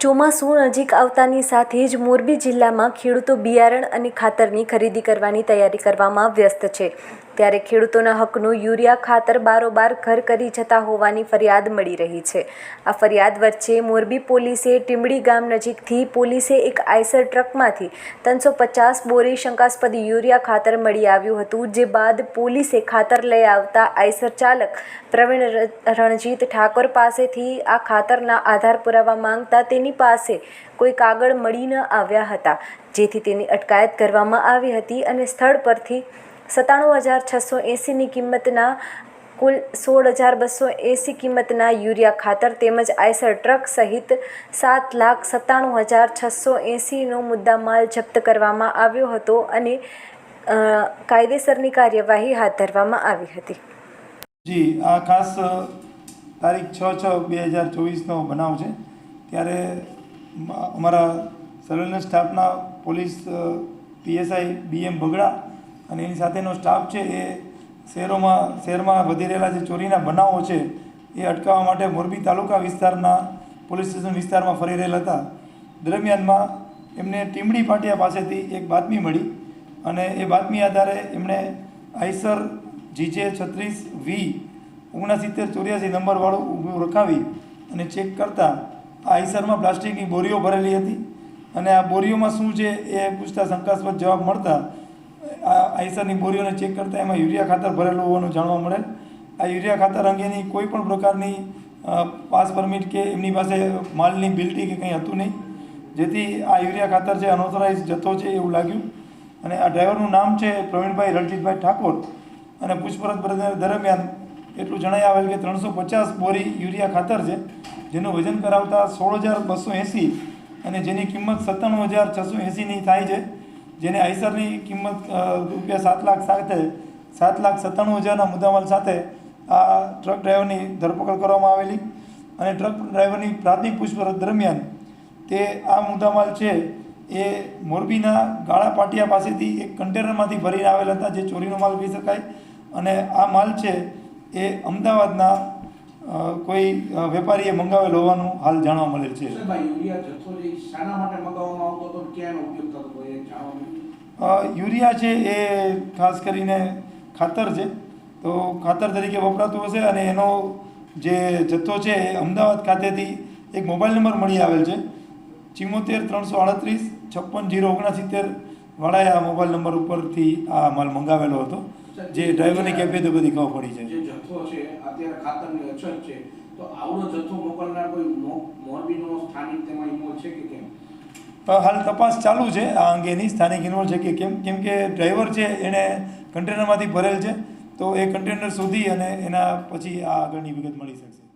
ચોમાસું નજીક આવતાની સાથે જ મોરબી જિલ્લામાં ખેડૂતો બિયારણ અને ખાતરની ખરીદી કરવાની તૈયારી કરવામાં વ્યસ્ત છે. ત્યારે ખેડૂતોના હકનું યુરિયા ખાતર બારોબાર ઘર કરી જતા હોવાની ફરિયાદ મળી રહી છે. આ ફરિયાદ વચ્ચે મોરબી પોલીસે ટીમડી ગામ નજીકથી પોલીસે એક આઈસર ટ્રકમાંથી ત્રણસો પચાસ બોરી શંકાસ્પદ યુરિયા ખાતર મળી આવ્યું હતું, જે બાદ પોલીસે ખાતર લઈ આવતા આઈસર ચાલક પ્રવીણ રણજીત ઠાકોર પાસેથી આ ખાતરના આધાર પુરાવા માંગતા તેની પાસે કોઈ કાગળ મળી ન આવ્યા હતા, જેથી તેની અટકાયત કરવામાં આવી હતી અને સ્થળ પરથી સત્તાણું હજાર છસો એંસીની કિંમતના કુલ સોળ હજાર બસો એંસી કિંમતના યુરિયા ખાતર તેમજ આઈસર ટ્રક સહિત સાત લાખ સત્તાણું હજાર છસો એંસીનો મુદ્દામાલ જપ્ત કરવામાં આવ્યો હતો અને કાયદેસરની કાર્યવાહી હાથ ધરવામાં આવી હતી. જી, આ ખાસ તારીખ છ છ બે હજાર ચોવીસનો બનાવ છે. ત્યારે અમારા સર્વેલન્સ સ્ટાફના પોલીસ પીએસઆઈ બીએમ બગડા અને એની સાથેનો સ્ટાફ છે એ શહેરોમાં, શહેરમાં વધી રહેલા જે ચોરીના બનાવો છે, એ અટકાવવા માટે મોરબી તાલુકા વિસ્તારના પોલીસ સ્ટેશન વિસ્તારમાં ફરી રહેલા હતા. દરમિયાનમાં એમને ટીમડી પાટિયા પાસેથી એક બાતમી મળી અને એ બાતમી આધારે એમણે આઈસર જીજે છત્રીસ વી ઓગણસિત્તેર ચોર્યાસી નંબરવાળું ઊભું રખાવી અને ચેક કરતાં આ આઈસરમાં પ્લાસ્ટિકની બોરીઓ ભરેલી હતી. અને આ બોરીઓમાં શું છે એ પૂછતા શંકાસ્પદ જવાબ મળતા આઈસરની બોરીઓને ચેક કરતાં એમાં યુરિયા ખાતર ભરેલું હોવાનું જાણવા મળે. આ યુરિયા ખાતર અંગેની કોઈ પણ પ્રકારની પાસ પરમિટ કે એમની પાસે માલની બિલ્ટી કે કંઈ હતું નહીં. જેથી આ યુરિયા ખાતર છે અનઓથોરાઇઝ જથ્થો છે એવું લાગ્યું. અને આ ડ્રાઈવરનું નામ છે પ્રવીણભાઈ રણજીતભાઈ ઠાકોર. અને પૂછપરછ દર- દરમિયાન એટલું જણાઈ આવેલ કે ત્રણસો પચાસ બોરી યુરિયા ખાતર છે, જેનું વજન કરાવતા સોળ હજાર બસો એંસી અને જેની કિંમત સત્તાણું હજાર છસો એંસીની થાય છે. જેને આઈસરની કિંમત રૂપિયા સાત લાખ સાથે, સાત લાખ સત્તાણું હજારના મુદ્દામાલ સાથે આ ટ્રક ડ્રાઈવરની ધરપકડ કરવામાં આવેલી અને ટ્રક ડ્રાઈવરની પ્રાથમિક પૂછપરછ દરમિયાન તે આ મુદ્દામાલ છે એ મોરબીના ગાળા પાટિયા પાસેથી એક કન્ટેનરમાંથી ભરીને આવેલા હતા, જે ચોરીનો માલ કહી શકાય. અને આ માલ છે એ અમદાવાદના કોઈ વેપારીએ મંગાવેલ હોવાનું હાલ જાણવા મળેલ છે. યુરિયા છે એ ખાસ કરીને ખાતર છે. તો ખાતર તરીકે વપરાતું હશે અને એનો જે જથ્થો છે એ અમદાવાદ ખાતેથી એક મોબાઈલ નંબર મળી આવેલ છે. ચિમોતેર ત્રણસો આડત્રીસ છપ્પન જીરો ઓગણસિત્તેર વાળાએ આ મોબાઈલ નંબર ઉપરથી આ માલ મંગાવેલો હતો. જે ડ્રાઈવરની કેફે બધી ખબર પડી જાય. જે જથ્થો છે અત્યારે ખાતરની અછત છે તો આવડો જથ્થો મોકલનાર કોઈ મોરબીનો સ્થાનિક તેમાં ઇન્વોલ્વ છે કે કેમ? તો હાલ તપાસ ચાલુ છે આ અંગેની સ્થાનિક ઇન્વોલ્વ છે કે કેમ? કેમ કે ડ્રાઈવર છે એણે કન્ટેનરમાંથી ભરેલ છે તો એ કન્ટેનર શોધી અને એના પછી આ આગળની વિગત મળી શકશે.